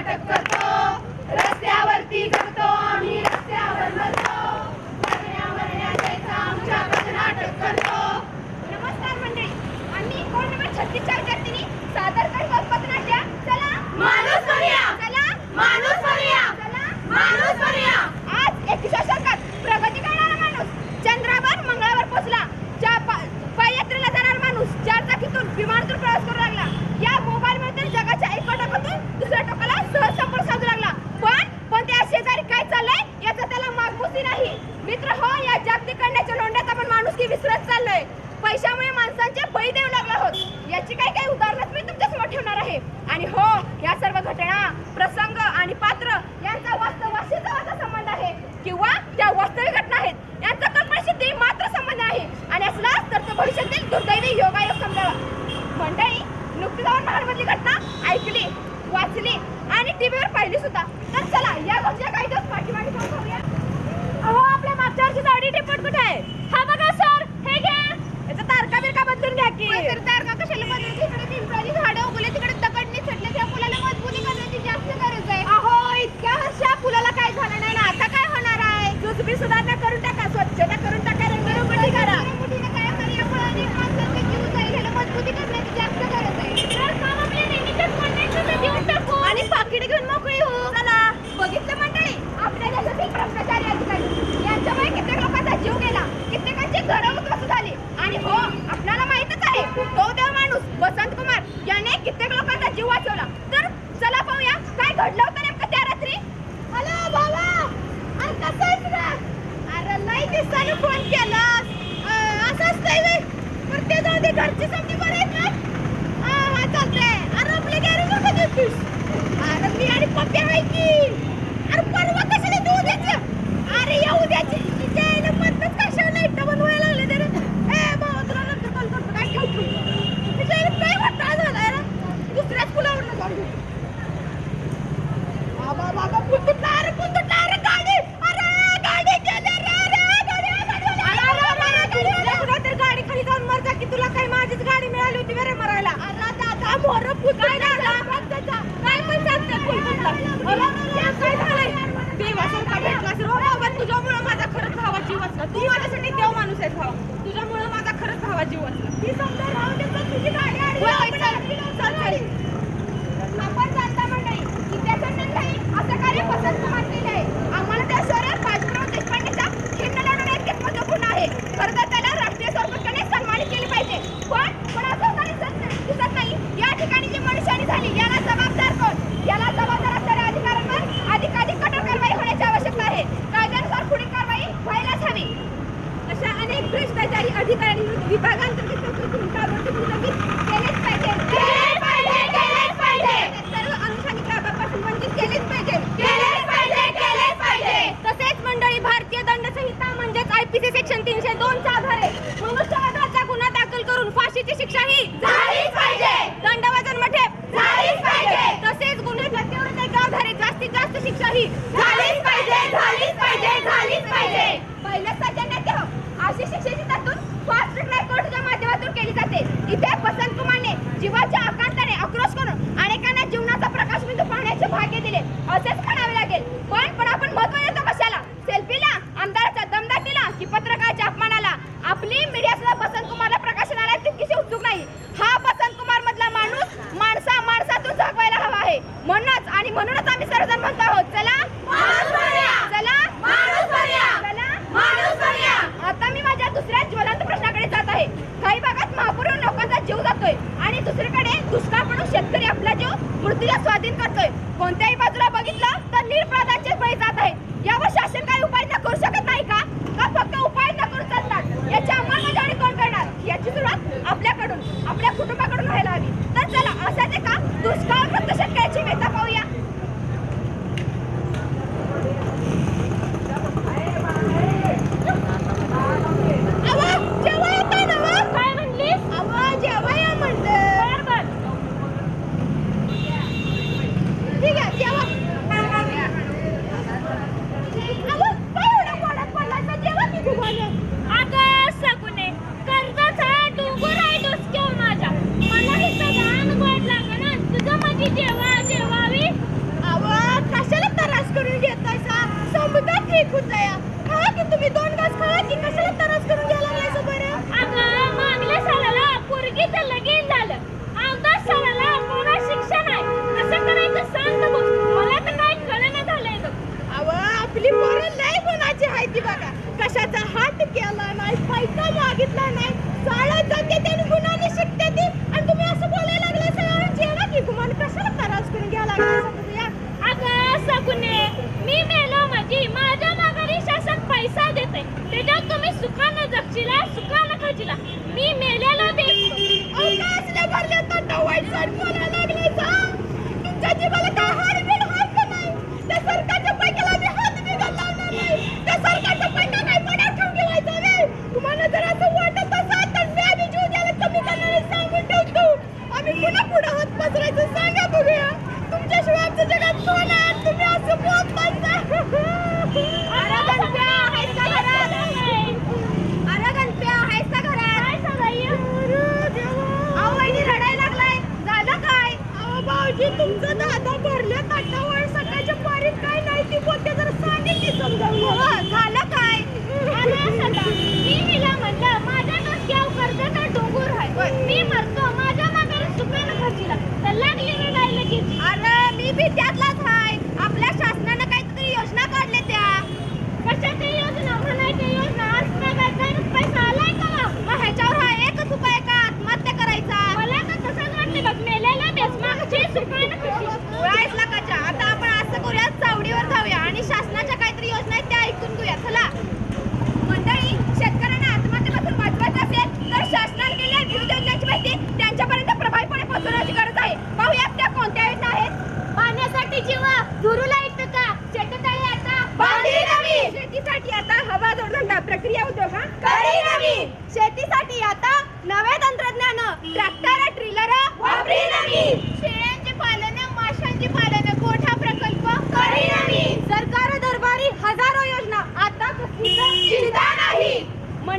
नाटक करतो रस्त्यावरती करतो आम्ही रस्त्यावर मरतो नमस्कार मंडळी आम्ही कोण नंबर छत्तीस माणूस बनूया. चला. माणूस बनूया. चला. माणूस बनूया. माणूस चंद्रावर मंगळावर पोहोचला. प्रवास या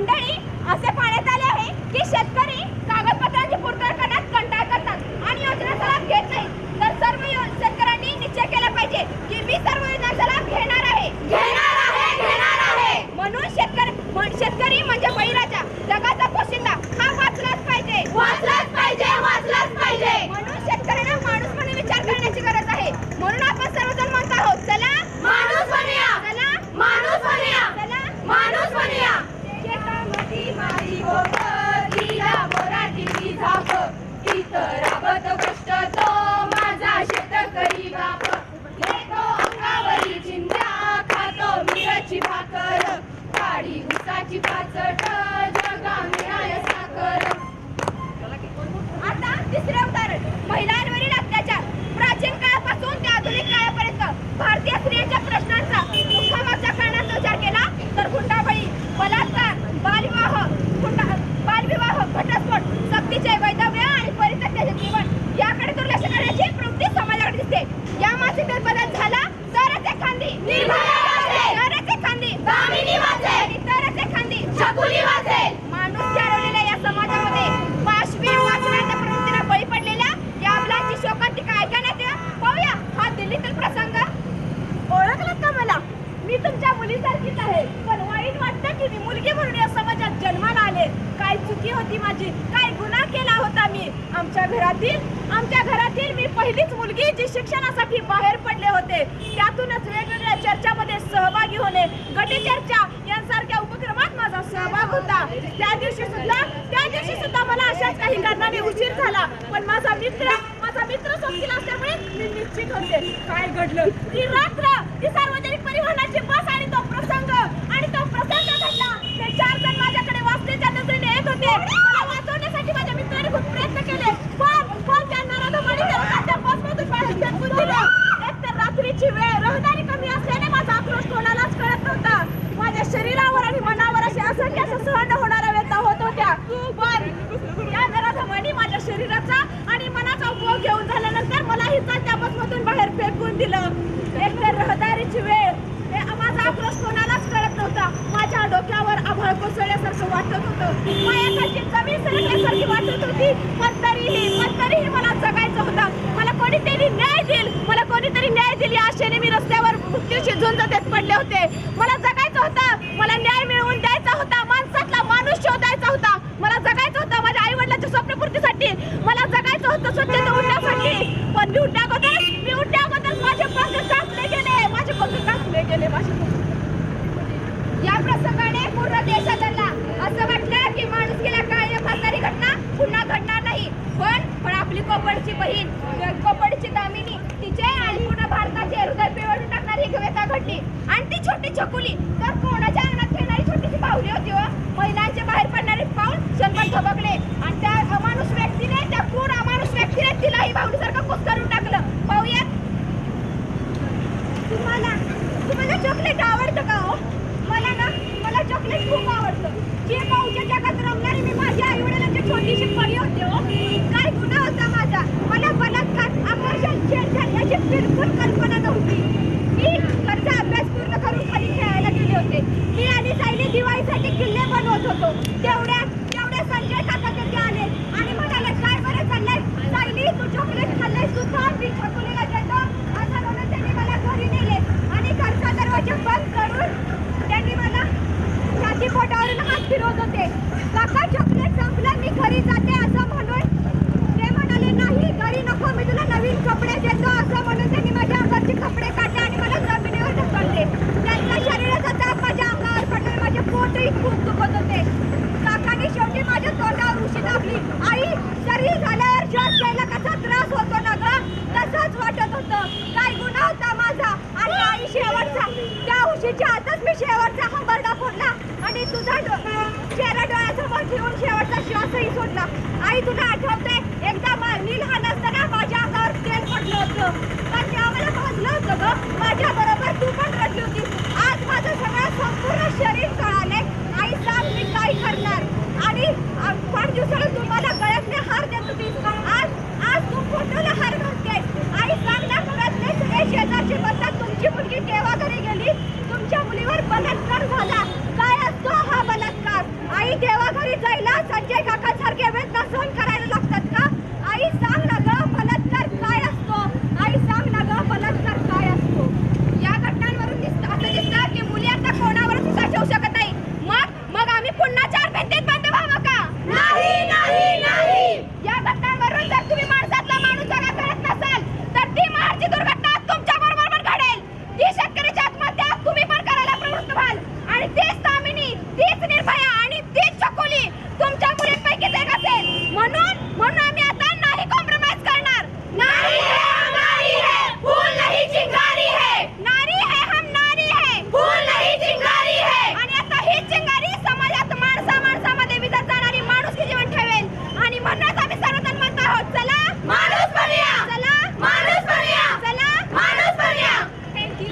मंडळी असे पाण्यात आले आहे की शेत you got to go. होती माझी. काय गुन्हा केला होता मी? आमच्या घरातील आमच्या घरातील मी पहिलीच मुलगी जी शिक्षणासाठी बाहेर पडले होते. त्यातूनच वेगवेगळ्या चर्चामध्ये सहभागी होणे गटी चर्चा यांसारख्या उपक्रमात माझा सहभाग होता. त्या दिवशी सुद्धा त्या दिवशी सुद्धा मला अशाच काही कारणाने उशीर झाला. पण माझा मित्र माझा मित्र सोबतील असल्यामुळे मी निश्चित होते. काय घडलं? ती रात्र ती सार्वजनिक परिवहनाची बस आणि तो होते मला वाचवण्यासाठी माझ्या मित्राने प्रयत्न केले. या प्रसंगाने पूर्ण देशाला असं वाटलं की माणूस माणुसकीला काय फासणारी घटना पुन्हा घडणार नाही. पण पण आपली कोपडची बहीण कोपडची दामिनी तिचे आणि पूर्ण भारताचे हृदय पिळवून टाकणारी कविता घडली. आणि ती छोटी छकुली तर कोणाच्या अंगणात खेळणारी छोटीशी पाहुली होती व? महिलांचे बाहेर पडणारे पाऊल क्षणभर थबकले. आणि त्या अमानुष व्यक्तीने त्या पूर्ण अमानुष व्यक्तीने तिलाही पाहुलीसारखं आवडतं जे पाऊच्या जगात रमणारी मी माझ्या आई वडिलांची छोटीशी परी होते हो. काय गुन्हा होता माझा? मला बलात्कार आकर्षण छेडछाड याची बिलकुल कल्पना नव्हती. मी घरचा अभ्यास पूर्ण करून खाली खेळायला गेले होते. मी आणि सायली दिवाळीसाठी किल्ले बनवत होतो तेवढ्या तेवढ्या संजय काका तिथे आले आणि म्हणाले काय बरं चाललंय सायली तू चॉकलेट खाल्लंय तू थांब मी छकुलीला देतो असं म्हणून त्यांनी मला घरी नेले आणि घरचा दरवाजा बंद करून त्यांनी मला छाती पोटावरून हात फिरवत होते काका चॉकलेट संपलं मी घरी जाते असं म्हणून ते म्हणाले नाही घरी नको मी तुला नवीन कपडे देतो असं म्हणून त्यांनी माझ्या अंगाचे कपडे काढले आणि मला जमिनीवर ढकलले त्यांच्या शरीराचा ताप माझ्या अंगावर पडला माझे पोटही खूप दुखत होते काकाने शेवटी माझ्या तोंडावर उशी दाबली आई शरीर झाल्यावर श्वास घ्यायला कसा त्रास होतो ना ग तसंच वाटत होतं काय गुन्हा होता माझा आणि आई शेवटचा तिच्या आताच मी शेवटचा हंबरडा फोडला आणि तुझा चेहरा डोळ्यासमोर ठेवून शेवटचा श्वासही सोडला. आई तुला आठवतंय एकदा मा- मी लहान असताना माझ्या अंगावर तेल पडलं होतं. पण तेव्हा मला भाजलं होतं ग. माझ्या बरोबर तू पण रडली होती. आज माझं सगळं संपूर्ण शरीर कळालंय आई सांग मी काय करणार. आणि आ- पाच दिवसाला तुम्हाला गळ्यातले हार देत होती आज आज तू फोटोला हार घालते आई सांग ना घरातले सगळे शेजारचे बसतात तुमची मुलगी केव्हा घरी गेली? बलात्कार झाला. काय असतो हा बलात्कार? आई देवाघरी जायला संजय काका सारखे वेदना सहन करायला लागतात का आई सांग ना ग बलात्कार काय असतो आई सांग ना ग बलात्कार काय असतो या घटनांवरून दिसतं असं दिसतं की मुली आता कोणावरच विश्वास ठेवू शकत नाही मग मग आम्ही पुन्हा चार भिंतीत बंद व्हावं का नाही नाही नाही या घटनांवरून जर तुम्ही माणसातला माणूस जगा करत नसाल तर ती महाडची दुर्घटना तुमच्या बरोबर पण घडेल ती शेतकऱ्याची आत्महत्या तुम्ही पण करायला प्रवृत्त व्हाल आणि तीच तामिनी तीच निर्भया आणि तीच चकोली तुमच्या मुलींपैकीच एक असेल म्हणून म्हणून आम्ही आता नाही कॉम्प्रोमाइज करणार नाही है हम नारी है फूल नहीं चिंगारी है नारी है हम नारी है फूल नहीं चिंगारी है आणि आता ही चिंगारी समाजात माणसा माणसामध्ये विजत जाणारी माणूस जीवन ठेवेल आणि म्हणूनच आम्ही सर्वजण म्हणत आहोत चला माणूस बनूया चला माणूस बनूया चला माणूस बनूया थँक्यू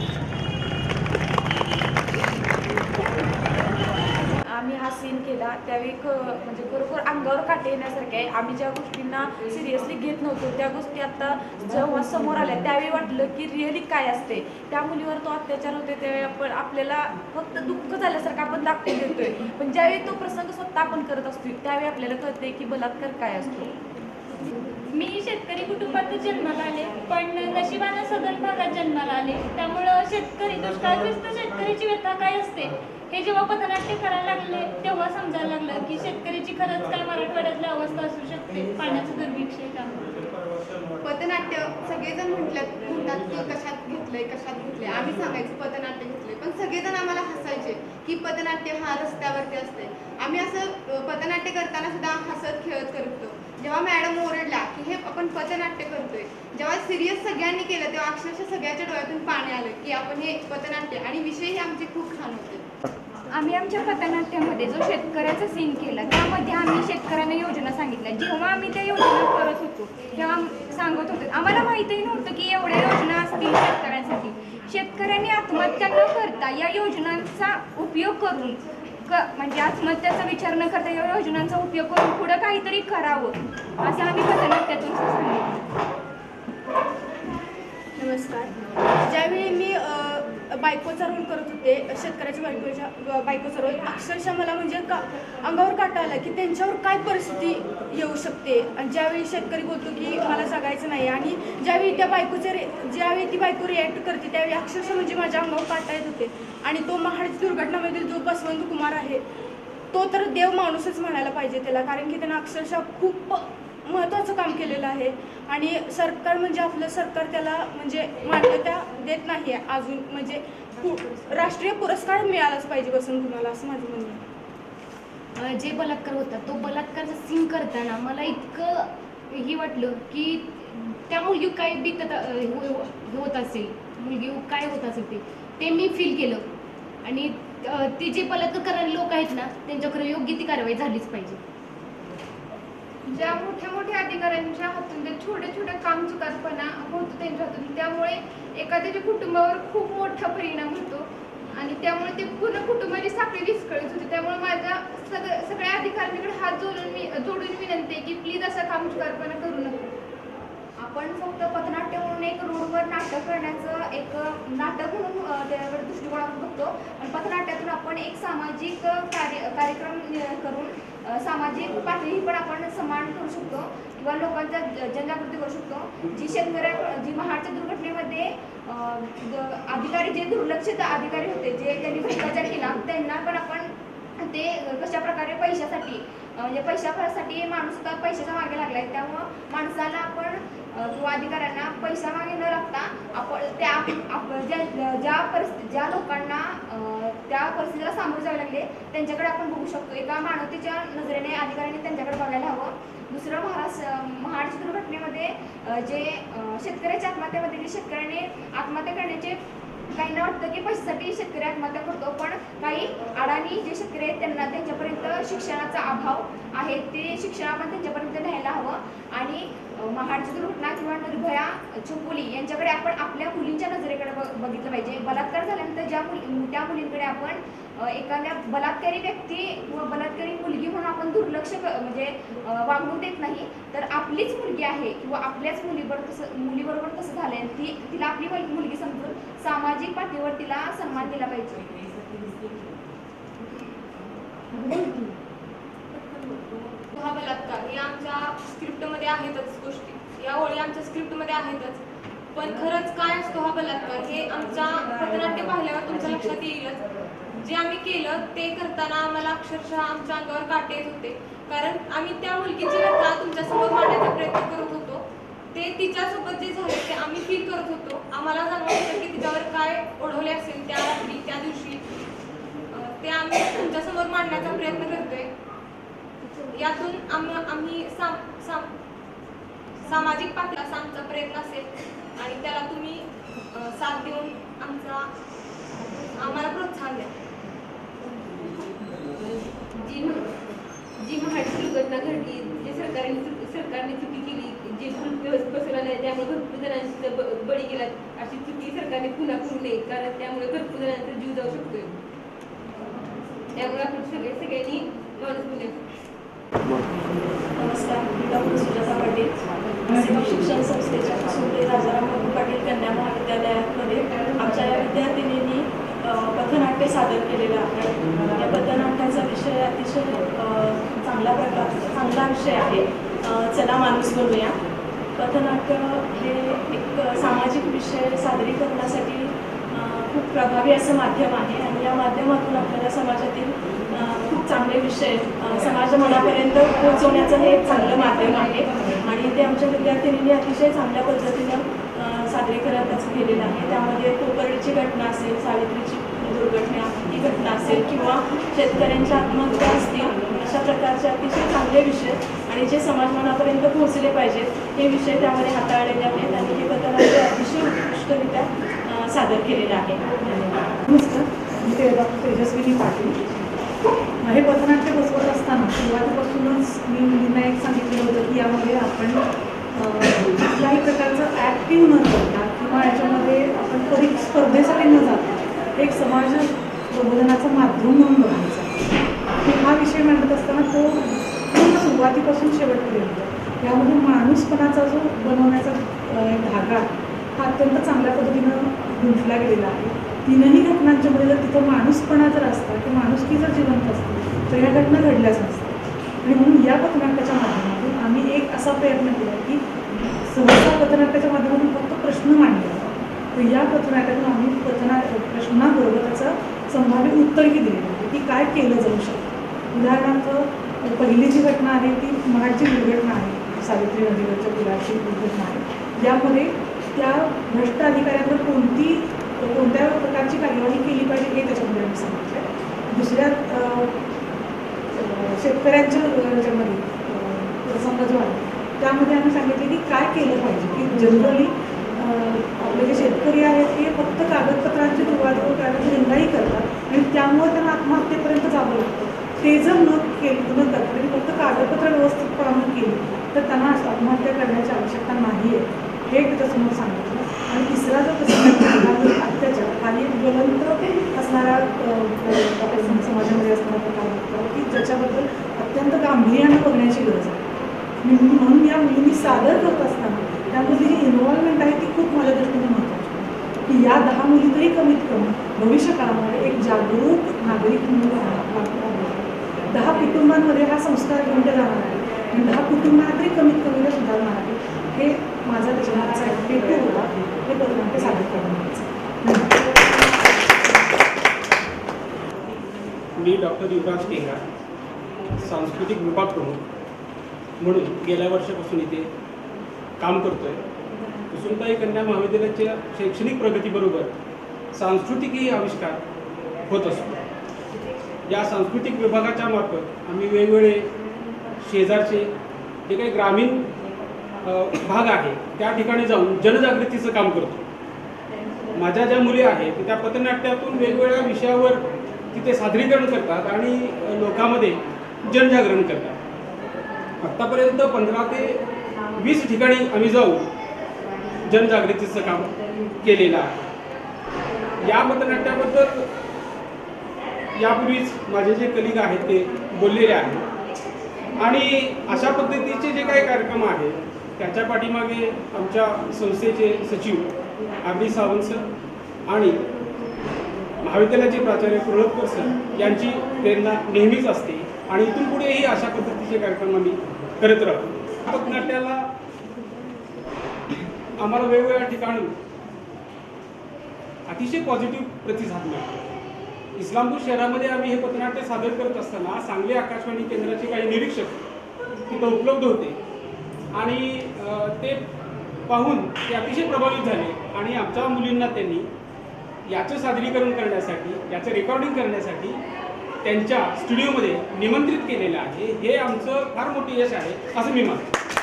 आम्ही हा सीन केला त्यावेळी क म्हणजे खरोखर अंगावर काटे येण्यासारखे आहे. आम्ही ज्या गोष्टींना सिरियसली घेत नव्हतो त्या गोष्टी आता जेव्हा समोर आल्या त्यावेळी वाटलं की रिअली काय असते? त्या मुलीवर तो अत्याचार होते त्यावेळी आपण आपल्याला फक्त दुःख झाल्यासारखं आपण दाखवून देतोय. पण ज्यावेळी तो प्रसंग स्वतः आपण करत असतो त्यावेळी आपल्याला कळते की बलात्कार काय असतो. मी शेतकरी कुटुंबात जन्माला आले पण नशिबानं सदर भागात जन्माला आले. त्यामुळं शेतकरी दुष्काळग्रस्त शेतकऱ्याची व्यथा काय असते? हे जेव्हा पथनाट्य करायला लागले तेव्हा समजायला लागलं की शेतकऱ्याची खरंच काय मराठवाड्यातली अवस्था असू शकते पाण्याचं दुर्भिक्ष का? पथनाट्य सगळेजण म्हटलं म्हणतात की कशात घेतलंय कशात घेतलंय. आम्ही सांगायचं पथनाट्य घेतलंय पण सगळेजण आम्हाला हसायचे की पथनाट्य हा रस्त्यावरती असते आम्ही असं पथनाट्य करताना सुद्धा हसत खेळत करतो. जेव्हा मॅडम ओरडला की हे आपण पथनाट्य करतोय जेव्हा सिरियस सगळ्यांनी केलं तेव्हा अक्षरशः सगळ्याच्या डोळ्यातून पाणी आलं की आपण हे पथनाट्य आणि विषयही आमचे खूप छान होते. आम्ही आमच्या पथनाट्यामध्ये जो शेतकऱ्याचा सीन केला त्यामध्ये आम्ही शेतकऱ्यांना योजना सांगितल्या. जेव्हा आम्ही त्या योजना करत होतो तेव्हा सांगत होतो. आम्हाला माहितीही नव्हतं की एवढ्या योजना असतील शेतकऱ्यांसाठी. शेतकऱ्यांनी आत्महत्या न करता या योजनांचा उपयोग करून क म्हणजे आत्महत्याचा विचार न करता या योजनांचा उपयोग करून पुढं काहीतरी करावं असं आम्ही पथनाट्यातून सांगितलं. नमस्कार. ज्यावेळी मी बायकोचा रोल करत होते शेतकऱ्याच्या बायकोच्या बायकोचा रोल अक्षरशः मला म्हणजे का अंगावर काटा आला की त्यांच्यावर काय परिस्थिती येऊ शकते? आणि ज्यावेळी शेतकरी बोलतो की मला जगायचं नाही आणि ज्यावेळी त्या बायकोचे रे ज्यावेळी ती बायको रिॲक्ट करते त्यावेळी अक्षरशः म्हणजे माझ्या अंगावर काटा येत होते. आणि तो महाड दुर्घटनामधील जो बसवंत कुमार आहे तो तर देव माणूसच म्हणायला पाहिजे त्याला कारण की त्यांना अक्षरशः खूप महत्त्वाचं काम केलेलं आहे. आणि सरकार म्हणजे आपलं सरकार त्याला म्हणजे मान्यता देत नाही आहे अजून. म्हणजे पु- राष्ट्रीय पुरस्कार मिळालाच पाहिजे बसून तुम्हाला असं माझं म्हणणं आहे. जे बलात्कार होता तो बलात्कारचा सीन करताना मला इतकं हे वाटलं की त्या मुलगी काय बिकत हो- होत असेल मुलगी काय होत असेल ते ते मी फील केलं. आणि ते जे बलात्कार करणारे लोक आहेत ना त्यांच्याकडे योग्य ती कारवाई झालीच पाहिजे. ज्या मोठ्या मोठ्या अधिकाऱ्यांच्या हातून जे छोटे छोटे काम चुकारपणा होतो त्यांच्या हातून त्यामुळे एखाद्याच्या कुटुंबावर खूप मोठा परिणाम होतो आणि त्यामुळे ते पूर्ण कुटुंबाची साखळी विस्कळीत होती. त्यामुळे माझ्या सग सगळ्या अधिकाऱ्यांकडे हात जोडून मी जोडून विनंती आहे की प्लीज असा काम चुकारपणा करू नका. आपण फक्त पथनाट्य म्हणून एक रोडवर नाटक करण्याचं एक नाटक म्हणून अ, त्यावर दृष्टिकोनातून बघतो. आणि पथनाट्यातून आपण एक सामाजिक कार्य कार्यक्रम करून सामाजिक पातळी पण आपण समान करू शकतो किंवा लोकांचा जनजागृती करू शकतो. जी शेतकऱ्या जी महाडच्या दुर्घटनेमध्ये द- अधिकारी जे दुर्लक्षित अधिकारी होते जे त्यांनी भ्रष्टाचार केला त्यांना पण आपण ते कशा प्रकारे पैशासाठी म्हणजे पैशासाठी माणूस आता पैशाच्या मागे लागलाय. त्यामुळं माणसाला आपण किंवा अधिकाऱ्यांना पैसा मागे न लागता आपण त्या ज्या ज्या परिस्थिती ज्या लोकांना त्या परिस्थितीला सामोरे जावे लागले. त्यांच्याकडे आपण बघू शकतो एका मानवतेच्या नजरेने अधिकाऱ्यांनी त्यांच्याकडे बघायला हवं. दुसरं महाराष्ट्र महाडच्या दुर्घटनेमध्ये जे शेतकऱ्याच्या आत्महत्यामध्ये म्हणजे जे शेतकऱ्याने आत्महत्या करण्याचे काहींना वाटतं की पैशासाठी शेतकरी आत्महत्या करतो पण काही अडाणी जे शेतकरी आहेत त्यांना त्यांच्यापर्यंत शिक्षणाचा अभाव आहे ते शिक्षण आपण त्यांच्यापर्यंत न्यायला हवं. आणि महाडची दुर्घटना किंवा निर्भया चोपोली यांच्याकडे आपण आपल्या मुलींच्या नजरेकडे बघ बघितलं पाहिजे बलात्कार झाल्यानंतर ज्या मुली त्या मुलींकडे आपण एखाद्या बलात्कारी व्यक्ती किंवा बलात्कारी मुलगी म्हणून आपण दुर्लक्ष म्हणजे वागणूक देत नाही तर आपलीच मुलगी आहे किंवा आपल्याच मुलीबरोबर तसं मुलीबरोबर तसं झालंय. ती तिला आपली मुलगी समजून सामाजिक पातळीवर तिला सन्मान दिला पाहिजे. हा बलात्कार हे आमच्या स्क्रिप्टमध्ये आहेतच गोष्टी. या ओळी आमच्या स्क्रिप्टमध्ये आहेतच. पण खरंच काय असतो हा बलात्कार? हे आमच्या पथनाट्य पाहिल्यावर तुमच्या लक्षात येईलच. जे आम्ही केलं ते करताना आम्हाला अक्षरशः आमच्या अंगावर काटे येत होते. कारण आम्ही त्या मुलगीची व्यथा तुमच्यासमोर मांडण्याचा प्रयत्न करत होतो. ते तिच्यासोबत जे झाले ते आम्ही फील करत होतो. आम्हाला जाणवत की तिच्यावर काय ओढवले असेल त्या रात्री त्या दिवशी. ते आम्ही तुमच्यासमोर मांडण्याचा प्रयत्न करतोय. यातून आम्ही आम्ही साम साम सामाजिक पातळीचा आमचा प्रयत्न असेल. आणि त्याला तुम्ही साथ देऊन आमचा आम्हाला प्रोत्साहन द्या. जी जी महाडची दुर्घटना घडली जे सरकारने सरकारने चुकी केली जे व्यवस्थित बसवला नाही त्यामुळे भरपूर जणांची ब- बळी गेला अशी चुकी सरकारने पुन्हा करू नये कारण त्यामुळे भरपूर जणांचा जीव जाऊ शकतोय. त्यामुळे आपण सगळे सगळ्यांनी माणूस पुण्यात नमस्कार मी डॉक्टर सुजाता पाटील. सेवा शिक्षण संस्थेच्या सुंदे राजाराम बापू पाटील कन्या महाविद्यालयामध्ये आमच्या या विद्यार्थिनींनी पथनाट्य सादर केलेलं आहे. या पथनाट्याचा विषय अतिशय चांगला प्रकार चांगला विषय आहे. चला माणूस बनूया पथनाट्य हे एक सामाजिक विषय सादरीकरणासाठी खूप प्रभावी असं माध्यम आहे आणि या माध्यमातून आपल्याला समाजातील चांगले विषय समाज मनापर्यंत पोहोचवण्याचं हे एक चांगलं माध्यम आहे. आणि ते आमच्या विद्यार्थिनींनी अतिशय चांगल्या पद्धतीनं अ, सादरीकरण केलेलं आहे. त्यामध्ये कोपर्डीची घटना असेल सावित्रीची दुर्घटना ही घटना असेल किंवा शेतकऱ्यांच्या आत्महत्या असतील अशा प्रकारचे अतिशय चांगले विषय आणि जे समाज मनापर्यंत पोहोचले पाहिजेत हे विषय त्यामध्ये हाताळलेले आहेत आणि हे पथनाट्य अतिशय उत्कृष्टरित्या सादर केलेलं आहे. धन्यवाद. नमस्कार. मी ते डॉक्टर तेजस्विनी पाटील. हे पथनाट्य बसवत असताना सुरुवातीपासूनच मी मुलींना एक सांगितलं होतं की यामध्ये आपण कुठल्याही प्रकारचं ॲक्टिव्ह न करता किंवा याच्यामध्ये आपण कधी स्पर्धेसाठी न जाता एक समाज प्रबोधनाचं माध्यम म्हणून बघायचं. हा विषय मांडत असताना तो पूर्ण सुरुवातीपासून शेवटपर्यंत. यामध्ये माणूसपणाचा जो बनवण्याचा एक धागा हा अत्यंत चांगल्या पद्धतीनं गुंतला गेलेला आहे. तीनही घटनांच्या मध्ये जर तिथं माणूसपणा जर असता किंवा माणुसकी जर जिवंत असते तर ह्या घटना घडल्याच नसतात आणि म्हणून या पथनाट्याच्या माध्यमातून आम्ही एक असा प्रयत्न केला की सहसा पथनाट्याच्या माध्यमातून फक्त प्रश्न मांडले. जातात तर या पथनाट्यातून आम्ही पथना प्रश्नाबरोबर त्याचं संभाव्य उत्तरही दिले. म्हणजे की काय केलं जाऊ शकतं? उदाहरणार्थ पहिली जी घटना आहे ती महाडची दुर्घटना आहे. सावित्री नदीवरच्या पुलाची दुर्घटना आहे. यामध्ये त्या भ्रष्ट अधिकाऱ्यांवर कोणती कोणत्या प्रकारची कार्यवाही केली पाहिजे हे त्याच्यामध्ये आम्ही सांगितलं दुसऱ्या शेतकऱ्यांच्या अं, याच्यामध्ये प्रसंग जो आहे. त्यामध्ये आम्ही सांगितले की काय केलं पाहिजे? की जनरली आपले जे शेतकरी आहेत ते फक्त कागदपत्रांची दुवादूव करण्याची निंदाही करतात आणि त्यामुळे त्यांना आत्महत्येपर्यंत जावं लागतं. ते जर न केलं न करता त्यांनी फक्त कागदपत्र व्यवस्थित व्यवस्थितपणे केली तर त्यांना आत्महत्या करण्याची आवश्यकता नाही आहे हे त्याच्यासमोर सांगितलं. आणि तिसरा जो प्रसंग अत्याचार आणि ज्वलंत असणारा समाजामध्ये असणारा प्रकार की ज्याच्याबद्दल अत्यंत गांभीर्यानं बघण्याची गरज आहे. म्हणून या मुलींनी सादर करत असताना त्यामधली जी इन्व्हॉल्वमेंट आहे ती खूप माझ्या दृष्टीने महत्त्वाची की या दहा मुली तरी कमीत कमी भविष्य काळामध्ये एक जागरूक नागरिक म्हणून राहणार- दहा कुटुंबांमध्ये हा संस्कार घेऊन ते जाणार आहे आणि दहा कुटुंबांना तरी कमीत कमीला सुधारणार आहे हे माझा त्याच्या एक हेतू होता. हे पत्रनाट्य सादर करण्याचा धन्यवाद. मी डॉक्टर युवराज केंगार सांस्कृतिक विभाग प्रमुख म्हणून गेल्या वर्षापासून इथे काम करतो आहे कुसुमताई कन्या महाविद्यालयाच्या शैक्षणिक प्रगतीबरोबर सांस्कृतिकही आविष्कार होत असतो. या सांस्कृतिक विभागाच्या मार्फत आम्ही वेगवेगळे शेजारचे जे काही ग्रामीण भाग आहे त्या ठिकाणी जाऊन जनजागृतीचं काम करतो. माझ्या ज्या मुली आहेत त्या पथनाट्यातून वेगवेगळ्या विषयावर तिथे सादरीकरण करतात आणि लोकांमध्ये जनजागरण करतात. आत्तापर्यंत पंधरा ते वीस ठिकाणी आम्ही जाऊन जनजागृतीचं काम केलेलं आहे. या मतनाट्याबद्दल यापूर्वीच माझे जे कलिग आहेत ते बोललेले आहेत. आणि अशा पद्धतीचे जे काही कार्यक्रम आहेत त्याच्या पाठीमागे आमच्या संस्थेचे सचिव आर सावंत सर आणि महाविद्यालयाचे प्राचार्य कुरळकर सर यांची प्रेरणा नेहमीच असते. आणि इथून पुढेही अशा पद्धतीचे कार्यक्रम आम्ही करत राहतो पथनाट्याला आम्हाला वेगवेगळ्या ठिकाणी अतिशय पॉझिटिव्ह प्रतिसाद मिळतो. इस्लामपूर शहरामध्ये आम्ही हे पथनाट्य सादर करत असताना सांगली आकाशवाणी केंद्राचे काही निरीक्षक तिथं उपलब्ध होते. आणि ते पाहून ते अतिशय प्रभावित झाले. आणि आमच्या मुलींना त्यांनी याचं सादरीकरण करण्यासाठी याचं रेकॉर्डिंग करण्यासाठी त्यांच्या स्टुडिओमध्ये निमंत्रित केलेलं आहे. हे आमचं फार मोठं यश आहे असं मी मानतो.